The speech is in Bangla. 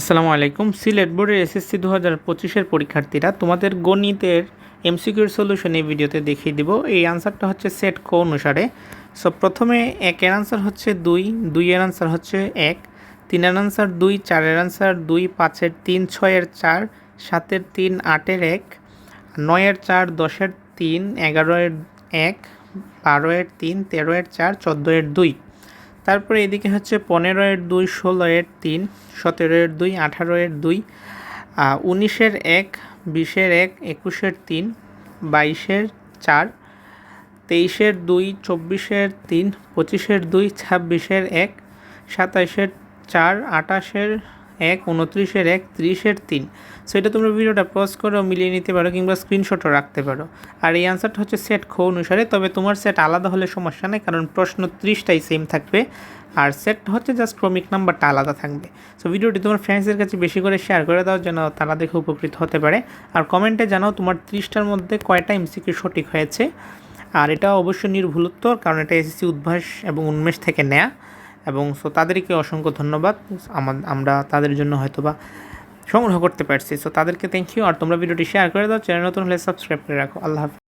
আসসালামু আলাইকুম। সিলেট বোর্ডের এসএসসি দু হাজার পঁচিশের পরীক্ষার্থীরা তোমাদের গণিতের এমসিকিউর সলিউশন এই ভিডিওতে দেখিয়ে দিব। এই আনসারটা হচ্ছে সেট ক অনুসারে। সো প্রথমে একের আনসার হচ্ছে দুই দুইয়ের আনসার হচ্ছে এক তিনের আনসার দুই চারের আনসার দুই পাঁচের তিন ছয়ের চার সাতের তিন আটের এক নয়ের চার দশের তিন এগারোয়ের এক বারোয়ের তিন তেরোয়ের চার চোদ্দোয়ের দুই। তারপরে এদিকে হচ্ছে পনেরো এর দুই, ষোলো এর তিন, সতেরো এর দুই, আঠারো এর দুই উনিশের এক বিশের এক একুশের তিন বাইশের চার তেইশের দুই চব্বিশের তিন পঁচিশের দুই ছাব্বিশের এক সাতাশের চার আটাশের এক, উনত্রিশের এক, ত্রিশের তিন। সো এটা তোমরা ভিডিওটা পজ করেও মিলিয়ে নিতে পারো কিংবা স্ক্রিনশটও রাখতে পারো। আর এই আনসারটা হচ্ছে সেট খো অনুসারে, তবে তোমার সেট আলাদা হলে সমস্যা নেই, কারণ প্রশ্ন ত্রিশটাই সেম থাকবে। আর সেট হচ্ছে জাস্ট ক্রমিক নাম্বারটা আলাদা থাকবে। সো ভিডিওটি তোমার ফ্রেন্ডসদের কাছে বেশি করে শেয়ার করে দাও, যেন তারা দেখে উপকৃত হতে পারে। আর কমেন্টে জানাও তোমার ত্রিশটার মধ্যে কয়টা এমসিকিউ সঠিক হয়েছে। আর এটা অবশ্যই নির্ভুলোত্তর কারণ এটা এসএসসি উদ্ভাস এবং উন্মেষ থেকে নেয়া। এবং সো তাদেরকে অসংখ্য ধন্যবাদ। আমরা তাদের জন্য হয়তো বা সংগ্রহ করতে পারছি। সো তাদেরকে থ্যাংক ইউ আর তোমরা ভিডিওটি শেয়ার করে দাও। চ্যানেল নতুন হলে সাবস্ক্রাইব করে রাখো। আল্লাহ হাফিজ।